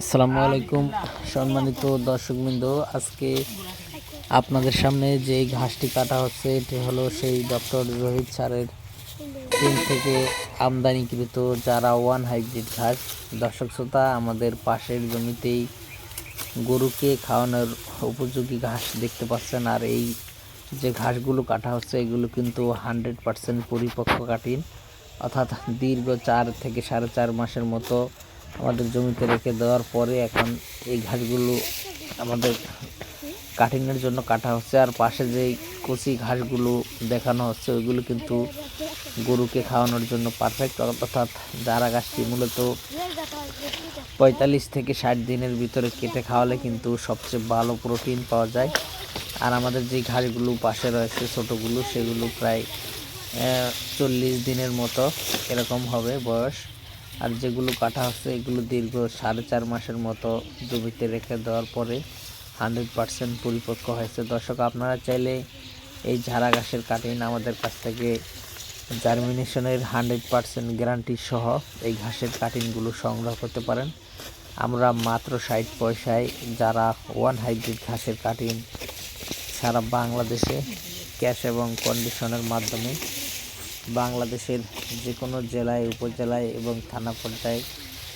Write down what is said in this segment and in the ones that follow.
আসসালামু আলাইকুম। সম্মানিত দর্শকবৃন্দ, আজকে আপনাদের সামনে যে ঘাসটি কাটা হচ্ছে, এটি হলো সেই ডক্টর রোহিত স্যারের চীন থেকে আমদানিকৃত যারা ওয়ান হাইব্রিড ঘাস। দর্শক শ্রোতা, আমাদের পাশের জমিতেই গরুকে খাওয়ানোর উপযোগী ঘাস দেখতে পাচ্ছেন, আর এই যে ঘাসগুলো কাটা হচ্ছে, এগুলো কিন্তু হান্ড্রেড পার্সেন্ট পরিপক্ক কাটিন। অর্থাৎ দীর্ঘ চার থেকে সাড়ে চার মাসের মতো আমাদের জমিতে রেখে দেওয়ার পরে এখন এই ঘাসগুলো আমাদের কাটিংয়ের জন্য কাটা হচ্ছে। আর পাশে যে কচি ঘাসগুলো দেখানো হচ্ছে, ওইগুলো কিন্তু গরুকে খাওয়ানোর জন্য পারফেক্ট অর্থাৎ যারা গাছটি মূলত পঁয়তাল্লিশ থেকে ষাট দিনের ভিতরে কেটে খাওয়ালে কিন্তু সবচেয়ে ভালো প্রোটিন পাওয়া যায়। আর আমাদের যে ঘাসগুলো পাশে রয়েছে ছোটোগুলো, সেগুলো প্রায় চল্লিশ দিনের মতো এরকম হবে বয়স। আর যেগুলো কাটা হচ্ছে, এগুলো দীর্ঘ সাড়ে চার মাসের মতো জমিতে রেখে দেওয়ার পরে হান্ড্রেড পার্সেন্ট পরিপক্ক হয়েছে। দর্শক, আপনারা চাইলে এই ঝাড়া ঘাসের কাটিন আমাদের কাছ থেকে জার্মিনেশনের হান্ড্রেড পার্সেন্ট গ্যারান্টি সহ এই ঘাসের কাটিনগুলো সংগ্রহ করতে পারেন। আমরা মাত্র ষাট পয়সায় যারা ওয়ান হাইব্রিড ঘাসের কাটিন সারা বাংলাদেশে ক্যাশ এবং কন্ডিশনের মাধ্যমে বাংলাদেশের যে কোনো জেলায় উপজেলায় এবং থানা পর্যায়ে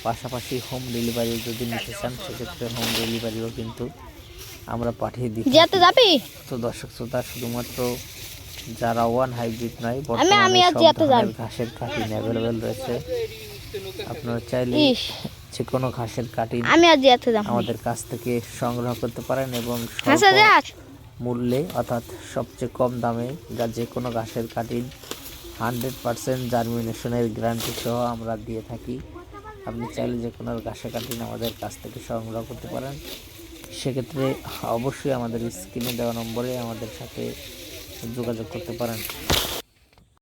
পাশাপাশি হোম ডেলিভারি যদি নিতে চান সেক্ষেত্রে হোম ডেলিভারিও কিন্তু আমরা পাঠিয়ে দিই যেতে যাবি? তো দর্শক শ্রোতা শুধুমাত্র যারা ওয়ান হাইব্রিড নয় আমি বর্তমানে সব ঘাসের কাটিন অ্যাভেলেবেল রয়েছে। আপনারা চাইলে যে কোনো ঘাসের কাটিন আমি আজ যেতে যাব। আমাদের কাছ থেকে সংগ্রহ করতে পারেন এবং মূল্যে অর্থাৎ সবচেয়ে কম দামে যা যে কোনো ঘাসের কাটিন হান্ড্রেড পার্সেন্ট জার্মিনেশনের গ্যারান্টি সহ আমরা দিয়ে থাকি। আপনি চাইলে যে কোনো ঘাসের কাটিন আমাদের কাছ থেকে সংগ্রহ করতে পারেন। সেক্ষেত্রে অবশ্যই আমাদের স্ক্রিনে দেওয়া নম্বরে আমাদের সাথে যোগাযোগ করতে পারেন।